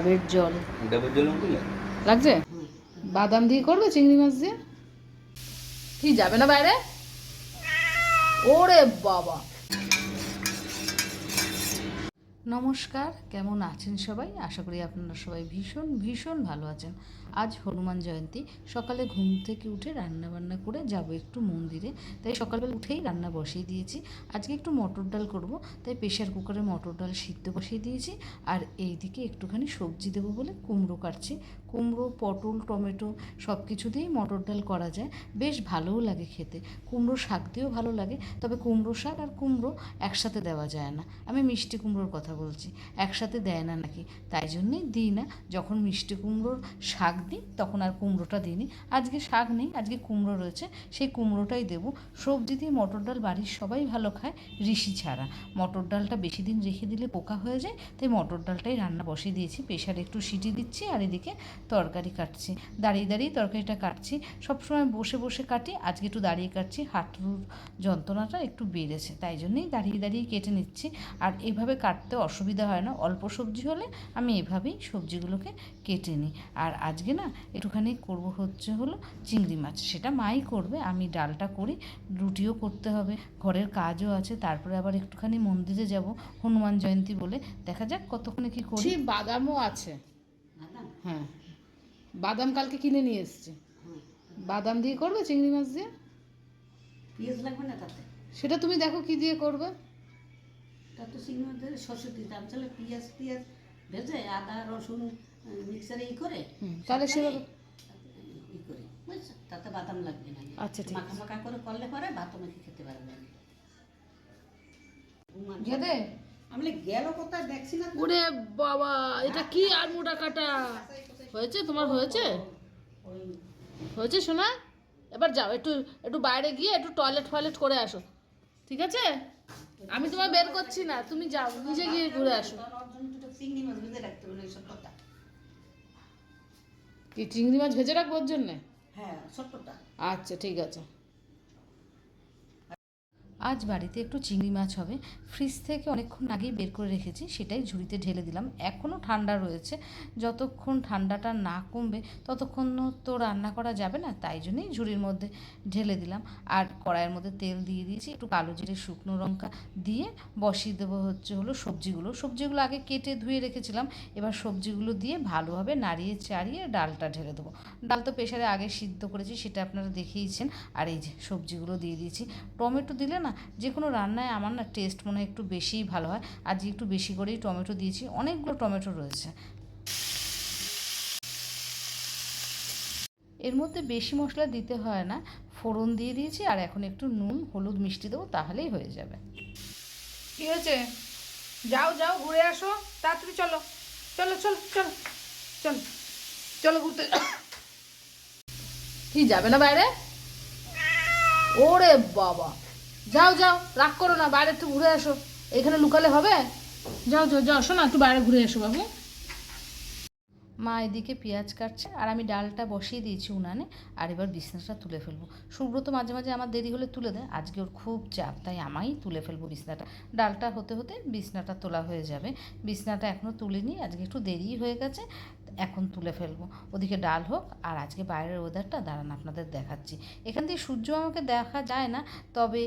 ডাবের জল। ডাবের জল লাগছে? বাদাম দিয়ে করবে চিংড়ি মাছ দিয়ে? কি যাবে না বাইরে? ওরে বাবা। নমস্কার, কেমন আছেন সবাই? আশা করি আপনারা সবাই ভীষণ ভীষণ ভালো আছেন। আজ হনুমান জয়ন্তী। সকালে ঘুম থেকে উঠে রান্না বান্না করে যাব একটু মন্দিরে। তাই সকালবেলা উঠেই রান্না বসিয়ে দিয়েছি। আজকে একটু মটর ডাল করব। তাই প্রেশার কুকারে মটর ডাল সিদ্ধ বসিয়ে দিয়েছি। আর এইদিকে একটুখানি সবজি দেবো বলে কুমড়ো কাটছি। কুমড়ো, পটল, টমেটো সব কিছু দিয়েই মটর ডাল করা যায়। বেশ ভালোও লাগে খেতে। কুমড়ো শাক দিয়েও ভালো লাগে, তবে কুমড়ো শাক আর কুমড়ো একসাথে দেওয়া যায় না। আমি মিষ্টি কুমড়োর কথা বলছি, একসাথে দেয় না নাকি? তাই জন্যেই দিই না। যখন মিষ্টি কুমড়োর শাক দিই, তখন আর কুমড়োটা দিইনি। আজকে শাক নেই, আজকে কুমড়ো রয়েছে, সেই কুমড়োটাই দেবো। সবজি দিয়ে মটর ডাল বাড়ির সবাই ভালো খায়, ঋষি ছাড়া। মটর ডালটা বেশি দিন রেখে দিলে পোকা হয়ে যায়, তাই মটর ডালটাই রান্না বসিয়ে দিয়েছি। প্রেশারে একটু সিটি দিচ্ছি আর এদিকে তরকারি কাটছি। দাঁড়িয়ে দাঁড়িয়ে তরকারিটা কাটছি। সবসময় বসে বসে কাটি, আজকে একটু দাঁড়িয়ে কাটছি। হাঁটুর যন্ত্রণাটা একটু বেড়েছে, তাই জন্যই দাঁড়িয়ে দাঁড়িয়ে কেটে নিচ্ছি। আর এভাবে কাটতে অসুবিধা হয় না, অল্প সবজি হলে আমি এভাবেই সবজিগুলোকে কেটে নিই। আর আজকে না একটুখানি করব হচ্ছে হলো চিংড়ি মাছ, সেটা মাই করবে, আমি ডালটা করি, রুটিও করতে হবে, ঘরের কাজও আছে, তারপরে আবার একটুখানি মন্দিরে যাব, হনুমান জয়ন্তী বলে। দেখা যাক কতক্ষণে কি করি। বাদামও আছে। হ্যাঁ। বাদাম কালকে কিনে নিয়ে এসছে। বাদাম দিয়ে করবে চিংড়ি মাছ দিয়ে? পেঁয়াজ লাগবে না তাতে? সেটা তুমি দেখো কি দিয়ে করবে। তা তো চিংড়ি মাছ দিয়ে সর্ষে দিতে আমি তাহলে পেঁয়াজ টিয়াজ ভেজে আদা রসুন মিক্সারে ই করে তাহলে সেভাবে ই করে তাতে বাদাম লাগবে না। আচ্ছা ঠিক মাখা মাখা করে করলে পরে ভাত মেখে খেতে পারবে গেদে আমি গেল কোথায় দেখছি না। ওরে বাবা এটা কি আর মোটা কাটা? হয়েছে? তোমার হয়েছে? হয়েছে শোনা এবার যাও একটু একটু বাইরে গিয়ে একটু টয়লেট ফয়লেট করে আসো। ঠিক আছে? আমি তোমার বের করছি না তুমি যাও নিজে গিয়ে ঘুরে আসো। কি চিংড়ি মাছ ভেজে রাখব ওর জন্যে? হ্যাঁ আচ্ছা ঠিক আছে। আজ বাড়িতে একটু চিংড়ি মাছ হবে। ফ্রিজ থেকে অনেকক্ষণ আগেই বের করে রেখেছি, সেটাই ঝুড়িতে ঢেলে দিলাম। এখনও ঠান্ডা রয়েছে। যতক্ষণ ঠান্ডাটা না কমবে, ততক্ষণ তো রান্না করা যাবে না, তাই জন্যই ঝুড়ির মধ্যে ঢেলে দিলাম। আর কড়াইয়ের মধ্যে তেল দিয়ে দিয়েছি, একটু কালো জিরে, শুকনো লঙ্কা দিয়ে বসিয়ে দেবো হচ্ছে হলো সবজিগুলো। সবজিগুলো আগে কেটে ধুয়ে রেখেছিলাম, এবার সবজিগুলো দিয়ে ভালোভাবে নাড়িয়ে চাড়িয়ে ডালটা ঢেলে দেবো। ডাল তো প্রেশারে আগে সিদ্ধ করেছি, সেটা আপনারা দেখেইছেন। আর এই যে সবজিগুলো দিয়ে দিয়েছি। টমেটো দিলে না যে কোনো রান্নায় আমার না টেস্ট মনে হয় একটু বেশিই ভালো হয়। আজকে একটু বেশি করেই টমেটো দিয়েছি, অনেকগুলো টমেটো রয়েছে। এর মধ্যে বেশি মশলা দিতে হয় না। ফোড়ন দিয়ে দিয়েছি আর এখন একটু নুন, হলুদ মিষ্টি দেবো, তাহলেই হয়ে যাবে। কি হয়েছে? যাও যাও, ঘুরে আসো। তাড়াতাড়ি চলো। চলো চলো চলো চলো চলো ঘুরতে। কি যাবে না বাইরে? ওরে বাবা। যাও যাও, রাগ করো না, বাইরে একটু ঘুরে আসো এখানে লুকালে হবে? যাও যাও যাও, শোনো, একটু বাইরে ঘুরে এসো বাবু। মা এদিকে পেঁয়াজ কাটছে, আর আমি ডালটা বসিয়ে দিয়েছি উনানে, আর এবার বিছনাটা তুলে ফেলব। সুব্রত মাঝে মাঝে আমার দেরি হলে তুলে দেয়, আজকে ওর খুব চাপ, তাই আমাই তুলে ফেলব বিছনাটা। ডালটা হতে হতে বিছনাটা তোলা হয়ে যাবে। বিছনাটা এখনও তুলিনি, আজকে একটু দেরি হয়ে গেছে এখন তুলে ফেলব। ওদিকে ডাল হোক আর আজকে বাইরের ওয়েদারটা দাঁড়ান আপনাদের দেখাচ্ছি। এখান দিয়ে সূর্য আমাকে দেখা যায় না, তবে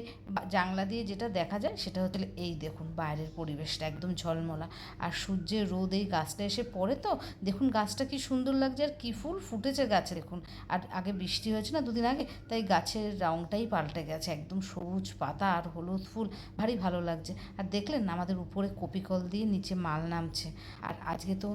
জানলা দিয়ে যেটা দেখা যায় সেটা হচ্ছে এই দেখুন, বাইরের পরিবেশটা একদম ঝলমলা। আর সূর্যের রোদ এই গাছটা এসে পড়ে তো, দেখুন গাছটা কি সুন্দর লাগছে আর কি ফুল ফুটেছে গাছে, দেখুন। আর আগে বৃষ্টি হয়েছে না দুদিন আগে, তাই গাছের রঙটাই পাল্টে গেছে, একদম সবুজ পাতা আর হলুদ ফুল, ভারী ভালো লাগছে। আর দেখলেন আমাদের উপরে কপিকল দিয়ে নিচে মাল নামছে। আর আজকে তো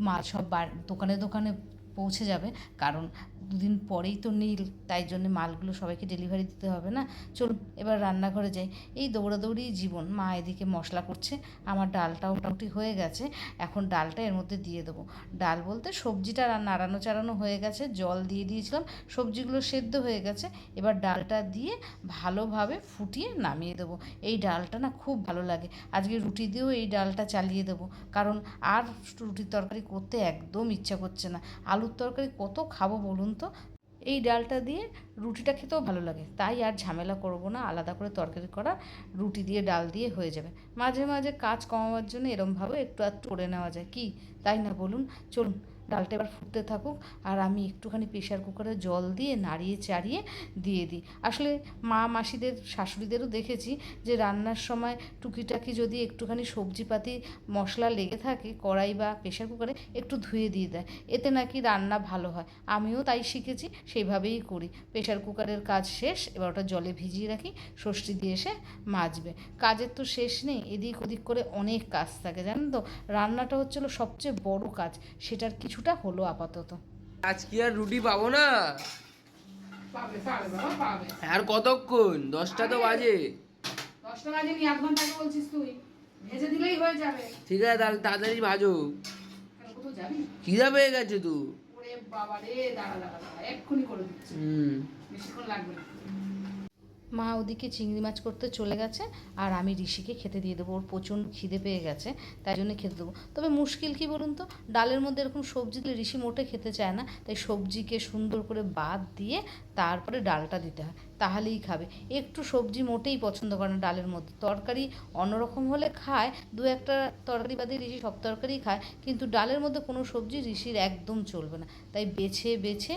মাল সব দোকানে দোকানে পৌঁছে যাবে। কারণ দুদিন পরেই তো নীল তাই জন্য মালগুলো সবাইকে ডেলিভারি দিতে হবে না। চলুন, এবার রান্নাঘরে যাই। এই দৌড়াদৌড়ি জীবন, মা এদিকে মশলা করছে, আমার ডালটা মোটামুটি হয়ে গেছে, এখন ডালটা এর মধ্যে দিয়ে দেবো। ডাল বলতে সবজিটা নাড়ানো চাড়ানো হয়ে গেছে, জল দিয়ে দিয়েছিলাম, সবজিগুলো সেদ্ধ হয়ে গেছে, এবার ডালটা দিয়ে ভালোভাবে ফুটিয়ে নামিয়ে দেবো। এই ডালটা না খুব ভালো লাগে, আজকে রুটি দিয়েও এই ডালটা চালিয়ে দেবো, কারণ আর রুটির তরকারি করতে একদম ইচ্ছা করছে না। আলুর তরকারি কত খাব বলুন তো এই ডালটা দিয়ে রুটিটা খেতেও ভালো লাগে। তাই আর ঝামেলা করব না, আলাদা করে তরকারি করা রুটি দিয়ে ডাল দিয়ে হয়ে যাবে। মাঝে মাঝে কাজ কমাবার জন্য এরমভাবে একটু আর করে নেওয়া যায়। কি? তাই না? বলুন, চলুন। ডালটা এবার ফুটতে থাকুক আর আমি একটুখানি প্রেশার কুকারে জল দিয়ে নাড়িয়ে চাড়িয়ে দিয়ে দিই। আসলে মা মাসিদের, শাশুড়িদেরও দেখেছি যে রান্নার সময় টুকিটাকি যদি একটুখানি সবজিপাতি, মশলা লেগে থাকে কড়াই বা প্রেশার কুকারে একটু ধুয়ে দিয়ে দেয়। এতে নাকি রান্না ভালো হয়। আমিও তাই শিখেছি, সেইভাবেই করি। প্রেশার কুকারের কাজ শেষ, এবার ওটা জলে ভিজিয়ে রাখি ষষ্ঠী দিয়ে এসে মাজবে। কাজের তো শেষ নেই, এদিক ওদিক করে অনেক কাজ থাকে, জানেন তো? রান্নাটা হচ্ছিল সবচেয়ে বড় কাজ, সেটার কিছুটা হলো আপাতত। আজ কি আর রুটি পাবো না? আর কতক্ষণ? দশটা তো বাজে। দশটা বাজে নি আধ ঘণ্টা বলছিস তুই। ভেজে দিলেই হয়ে যাবে। ঠিক আছে তাহলে তাড়াতাড়ি ভাজো। খিদা পেয়ে গেছে তো। ওরে বাবা রে দাঁড়া দাঁড়া দাঁড়া এক্ষুনি করে দিচ্ছি। হুম। বেশিক্ষণ লাগবে না। মা ওদিকে চিংড়ি মাছ করতে চলে গেছে আর আমি ঋষিকে খেতে দিয়ে দেবো। ওর প্রচণ্ড খিদে পেয়ে গেছে, তাই জন্য খেতে দেবো। তবে মুশকিল কি বলুন তো? ডালের মধ্যে এরকম সবজি দিলে ঋষি মোটে খেতে চায় না, তাই সবজিকে সুন্দর করে বাদ দিয়ে তারপরে ডালটা দিতে হয়। তাহলেই খাবে। একটু সবজি মোটেই পছন্দ করে না ডালের মধ্যে। তরকারি অন্যরকম হলে খায়, দু একটা তরকারি বাদে ঋষি সব তরকারি খায়, কিন্তু ডালের মধ্যে কোনো সবজি ঋষির একদম চলবে না। তাই বেছে বেছে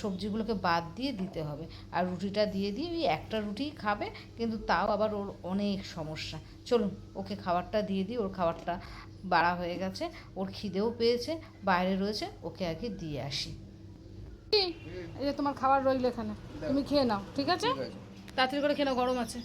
সবজিগুলোকে বাদ দিয়ে দিতে হবে। আর রুটিটা দিয়ে দিয়ে ওই একটা রুটি খাবে, কিন্তু তাও আবার ওর অনেক সমস্যা। চলুন, ওকে খাবারটা দিয়ে দিই। ওর খাবারটা বাড়া হয়ে গেছে, ওর খিদেও পেয়েছে, বাইরে রয়েছে, ওকে আগে দিয়ে আসি। এই যে তোমার খাবার রইল এখানে। তুমি খেয়ে নাও ঠিক আছে? তাড়াতাড়ি করে খেয়ে নাও গরম আছে।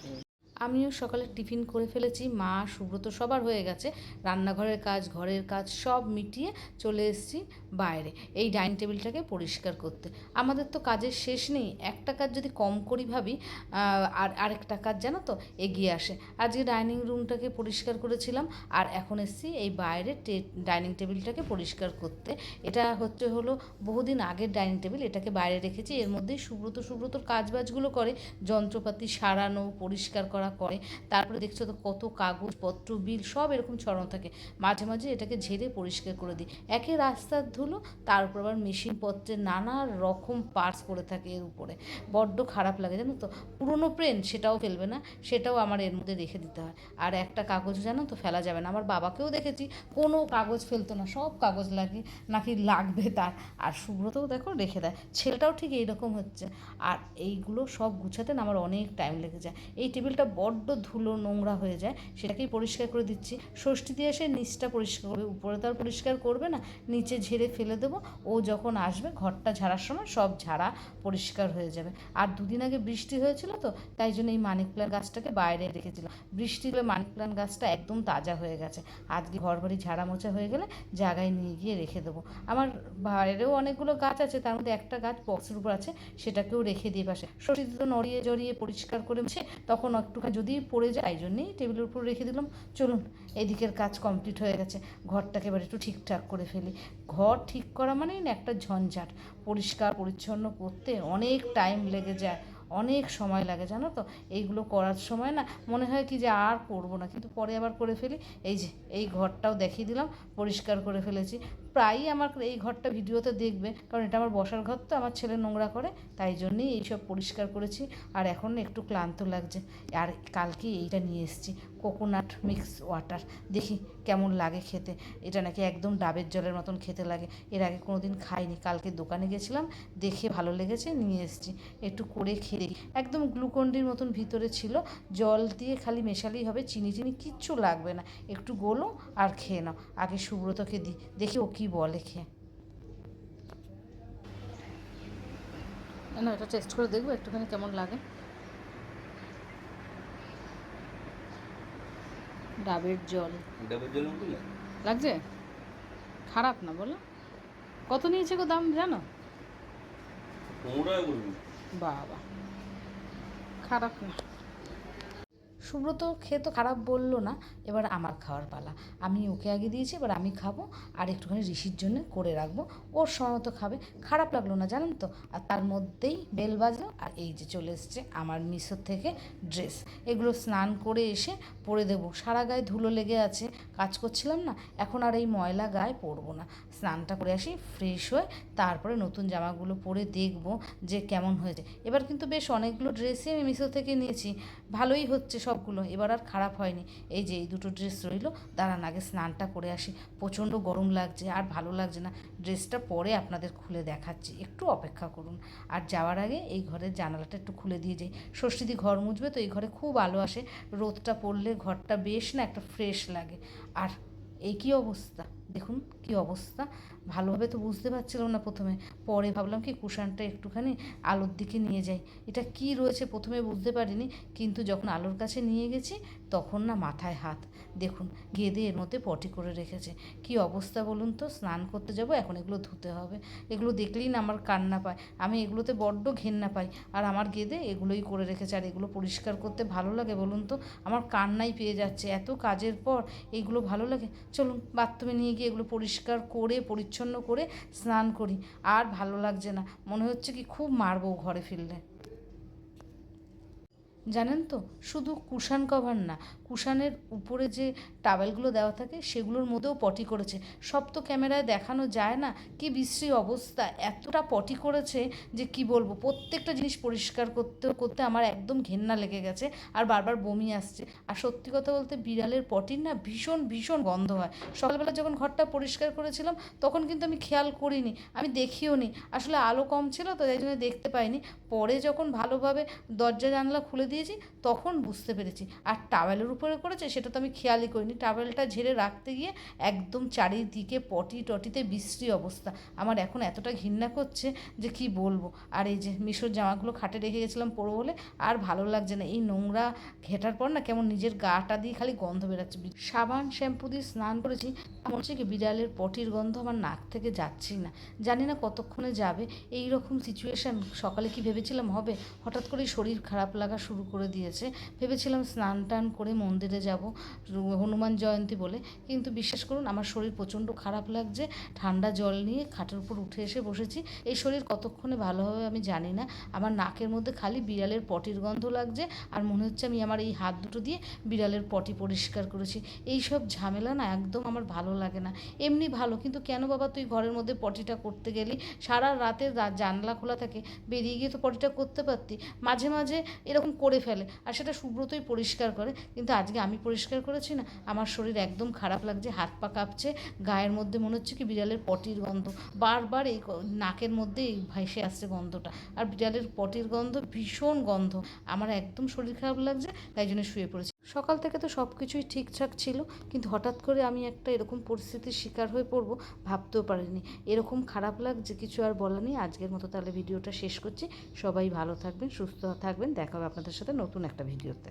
আমিও সকালে টিফিন করে ফেলেছি। মা, সুব্রত সবার হয়ে গেছে। রান্নাঘরের কাজ, ঘরের কাজ সব মিটিয়ে চলে এসেছি বাইরে। এই ডাইনিং টেবিলটাকে পরিষ্কার করতে। আমাদের তো কাজের শেষ নেই। একটা কাজ যদি কম করি ভাবি আর আরেকটা কাজ জানো তো, এগিয়ে আসে। আজকে ডাইনিং রুমটাকে পরিষ্কার করেছিলাম, আর এখন এসেছি এই বাইরে ডাইনিং টেবিলটাকে পরিষ্কার করতে। এটা হচ্ছে হলো বহুদিন আগের ডাইনিং টেবিল, এটাকে বাইরে রেখেছি। এর মধ্যেই সুব্রত সুব্রতর কাজবাজগুলো করে, যন্ত্রপাতি সারানো, পরিষ্কার করা করে তারপরে দেখছ তো কত কাগজপত্র বিল, সব এরকম ছড়ানো থাকে। মাঝে মাঝে এটাকে ঝেড়ে পরিষ্কার করে দিই। একে রাস্তার ধুলো, তার উপর আবার মেশিনপত্রের নানা রকম পার্টস পড়ে থাকে এর উপরে। বড্ড খারাপ লাগে, জানো তো? পুরনো পেন সেটাও ফেলবে না, সেটাও আমার এর মধ্যে রেখে দিতে হয়। আর একটা কাগজ জানো তো, ফেলা যাবে না। আমার বাবাকেও দেখেছি, কোনো কাগজ ফেলতো না, সব কাগজ লাগে, নাকি লাগবে তার। আর সুব্রতও দেখো রেখে দেয়। ছেলেটাও ঠিক এইরকম হচ্ছে। আর এইগুলো সব গুছাতে না আমার অনেক টাইম লেগে যায়। এই টেবিলটা বড্ড ধুলো নোংরা হয়ে যায়, সেটাকেই পরিষ্কার করে দিচ্ছি। ষষ্ঠী দিয়ে এসে নিচটা পরিষ্কার করবে, উপরে তো আর পরিষ্কার করবে না, নিচে ঝেড়ে ফেলে দেবো। ও যখন আসবে, ঘরটা ঝাড়ার সময় সব ঝাড়া পরিষ্কার হয়ে যাবে। আর দুদিন আগে বৃষ্টি হয়েছিল তো, তাই জন্য এই মানিক প্ল্যান্ট গাছটাকে বাইরে রেখেছিলাম। বৃষ্টি হলে মানিক প্ল্যান্ট গাছটা একদম তাজা হয়ে গেছে। আজকে ঘর বাড়ি ঝাড়া মোছা হয়ে গেলে জায়গায় নিয়ে গিয়ে রেখে দেবো। আমার বাইরেও অনেকগুলো গাছ আছে, তার মধ্যে একটা গাছ বক্সের উপর আছে, সেটাকেও রেখে দিয়ে পাশে। সরষে তো নড়িয়ে জড়িয়ে পরিষ্কার করে তখন একটুখানি যদি পড়ে যায়, এই জন্যেই টেবিলের উপর রেখে দিলাম। চলুন, এদিকের কাজ কমপ্লিট হয়ে গেছে। ঘরটাকে এবার একটু ঠিকঠাক করে ফেলি। ঘর ঠিক করা মানেই না একটা ঝঞ্ঝাট। পরিষ্কার, পরিচ্ছন্ন করতে অনেক টাইম লেগে যায়, অনেক সময় লাগে, জানো তো? এইগুলো করার সময় না মনে হয় কি যে আর করব না। কিন্তু পরে আবার করে ফেলি। এই যে, এই ঘরটাও দেখিয়ে দিলাম, পরিষ্কার করে ফেলেছি। প্রায়ই আমার এই ঘরটা ভিডিওতে দেখবে, কারণ এটা আমার বসার ঘর তো, আমার ছেলে নোংরা করে, তাই জন্যই এইসব পরিষ্কার করেছি, আর এখন একটু ক্লান্ত লাগছে। আর কালকে এইটা নিয়ে এসেছি কোকোনাট মিক্স ওয়াটার দেখি কেমন লাগে খেতে। এটা নাকি একদম ডাবের জলের মতন খেতে লাগে, এর আগে কোনো দিন খাইনি, কালকে দোকানে গেছিলাম, দেখে ভালো লেগেছে, নিয়ে এসেছি। একটু করে খেয়ে একদম গ্লুকন্ডির মতন ভিতরে ছিল, জল দিয়ে খালি মেশালেই হবে চিনি চিনি কিচ্ছু লাগবে না, একটু গোলো আর খেয়ে নাও, আগে সুব্রতকে দিই, দেখি ও কি বলে খেয়ে? না এটা টেস্ট করে দেখব একটুখানি কেমন লাগে। ডাবের জল। ডাবের জল? লাগছে? খারাপ না বলো। কত নিয়েছে গো দাম জানো? বাবা খারাপ না। সুব্রত খেয়ে তো খারাপ বলল না, এবার আমার খাওয়ার পালা। আমি ওকে আগে দিয়েছি, এবার আমি খাব, আর একটুখানি ঋষির জন্য করে রাখব। ওর সময় খাবে, খারাপ লাগল না, জানেন তো? আর তার মধ্যেই বেল বাজলো, আর এই যে চলে এসছে আমার মিশোর থেকে ড্রেস। এগুলো স্নান করে এসে পরে দেবো। সারা গায়ে ধুলো লেগে আছে, কাজ করছিলাম না, এখন আর এই ময়লা গায়ে পরবো না। স্নানটা করে আসি, ফ্রেশ হয়ে তারপরে নতুন জামাগুলো পরে দেখব যে কেমন হয়েছে। এবার কিন্তু বেশ অনেকগুলো ড্রেসই আমি মিশো থেকে নিয়েছি। ভালোই হচ্ছে সব সবগুলো। এবার আর খারাপ হয়নি। এই যে এই দুটো ড্রেস রইল, দাঁড়ান আগে স্নানটা করে আসি। প্রচণ্ড গরম লাগছে, আর ভালো লাগছে না। ড্রেসটা পরে আপনাদের খুলে দেখাচ্ছি। একটু অপেক্ষা করুন। আর যাওয়ার আগে এই ঘরের জানালাটা একটু খুলে দিয়ে যাই। ষষ্ঠীদি ঘর মুছবে তো এই ঘরে খুব আলো আসে। রোদটা পড়লে ঘরটা বেশ না একটা ফ্রেশ লাগে। আর এই কী অবস্থা? দেখুন কি অবস্থা। ভালোভাবে তো বুঝতে পারছিলাম না প্রথমে। পরে ভাবলাম কি কুশানটা একটুখানি আলোর দিকে নিয়ে যাই। এটা কি রয়েছে প্রথমে বুঝতে পারিনি, কিন্তু যখন আলোর কাছে নিয়ে গেছি, তখন না মাথায় হাত। দেখুন, গেদে এর মধ্যে পটি করে রেখেছে। কি অবস্থা বলুন তো? স্নান করতে যাব, এখন এগুলো ধুতে হবে। এগুলো দেখলেই না আমার কান্না পায়। আমি এগুলোতে বড্ড ঘেন্না পাই। আর আমার গেদে এগুলোই করে রেখেছে, আর এগুলো পরিষ্কার করতে ভালো লাগে বলুন তো? আমার কান্নাই পেয়ে যাচ্ছে। এত কাজের পর এইগুলো ভালো লাগে। চলুন, বাথরুমে নিয়ে গিয়ে এগুলো পরিষ্কার করে পরিচ্ছন্ন করে স্নান করি আর ভালো লাগছে না। মনে হচ্ছে কি খুব মারবো ঘরে ফিরলে। জানেন তো? শুধু কুশান কভার না কুশানের উপরে যে টাওয়েলগুলো দেওয়া থাকে, সেগুলোর মধ্যেও পটি করেছে। সব তো ক্যামেরায় দেখানো যায় না। কি বিশ্রী অবস্থা! এতটা পটি করেছে যে কি বলব? প্রত্যেকটা জিনিস পরিষ্কার করতে করতে আমার একদম ঘেন্না লেগে গেছে, আর বারবার বমি আসছে। আর সত্যি কথা বলতে বিড়ালের পটির না ভীষণ ভীষণ গন্ধ হয়। সকালবেলা যখন ঘরটা পরিষ্কার করেছিলাম, তখন কিন্তু আমি খেয়াল করিনি, আমি দেখিও নি। আসলে আলো কম ছিল, তো তাই জন্য দেখতে পাইনি। পরে যখন ভালোভাবে দরজা জানলা খুলে দিয়েছি, তখন বুঝতে পেরেছি। আর টাওয়েলের উপরে করেছে, সেটা তো আমি খেয়ালই করিনি। টাওয়েলটা ঝেড়ে রাখতে গিয়ে একদম চারিদিকে পটি টটিতে বিশ্রী অবস্থা। আমার এখন এতটা ঘৃণা করছে যে কি বলব? আর এই যে মিশোর জামাগুলো খাটে রেখে গেছিলাম পরো বলে, আর ভালো লাগছে না। এই নোংরা ঘেটার পর না কেমন নিজের গাটা দিয়ে খালি গন্ধ বেরাচ্ছে। সাবান, শ্যাম্পু দিয়ে স্নান করেছি, মনে হচ্ছে কি বিড়ালের পটির গন্ধ আমার নাক থেকে যাচ্ছেই না। জানি না কতক্ষণে যাবে। এই রকম সিচুয়েশান সকালে কি ভেবেছিলাম হবে? হঠাৎ করেই শরীর খারাপ লাগা শুরু করে দিয়েছে। ভেবেছিলাম স্নান টান করে মন্দিরে যাব, হনুমান জয়ন্তী বলে। কিন্তু বিশ্বাস করুন, আমার শরীর প্রচণ্ড খারাপ লাগছে। ঠান্ডা জল নিয়ে খাটের উপর উঠে এসে বসেছি। এই শরীর কতক্ষণে ভালো হবে আমি জানি না। আমার নাকের মধ্যে খালি বিড়ালের পটির গন্ধ লাগছে আর মনে হচ্ছে আমি আমার এই হাত দুটো দিয়ে বিড়ালের পটি পরিষ্কার করেছি। এই সব ঝামেলা না একদম আমার ভালো লাগে না। এমনি ভালো, কিন্তু কেন বাবা তুই ঘরের মধ্যে পটিটা করতে গেলি? সারা রাতে জানলা খোলা থাকে, বেরিয়ে গিয়ে তো পটিটা করতে পারতি। মাঝে মাঝে এরকম করে ফেলে। আর সেটা সুব্রতই পরিষ্কার করে। কিন্তু আজকে আমি পরিষ্কার করেছি না, আমার শরীর একদম খারাপ লাগছে, হাত পা কাঁপছে, গায়ের মধ্যে মনে হচ্ছে কি বিড়ালের পটির গন্ধ। বারবার এই নাকের মধ্যে এই ভেসে আসছে গন্ধটা। আর বিড়ালের পটির গন্ধ ভীষণ গন্ধ। আমার একদম শরীর খারাপ লাগছে, তাই জন্য শুয়ে পড়েছি। সকাল থেকে তো সব কিছুই ঠিকঠাক ছিল, কিন্তু হঠাৎ করে আমি একটা এরকম পরিস্থিতির শিকার হয়ে পড়ব ভাবতেও পারিনি। এরকম খারাপ লাগছে কিছু আর বলা নেই। আজকের মতো তাহলে ভিডিওটা শেষ করছি। সবাই ভালো থাকবেন, সুস্থ থাকবেন। দেখা হবে আপনাদের সাথে নতুন একটা ভিডিওতে।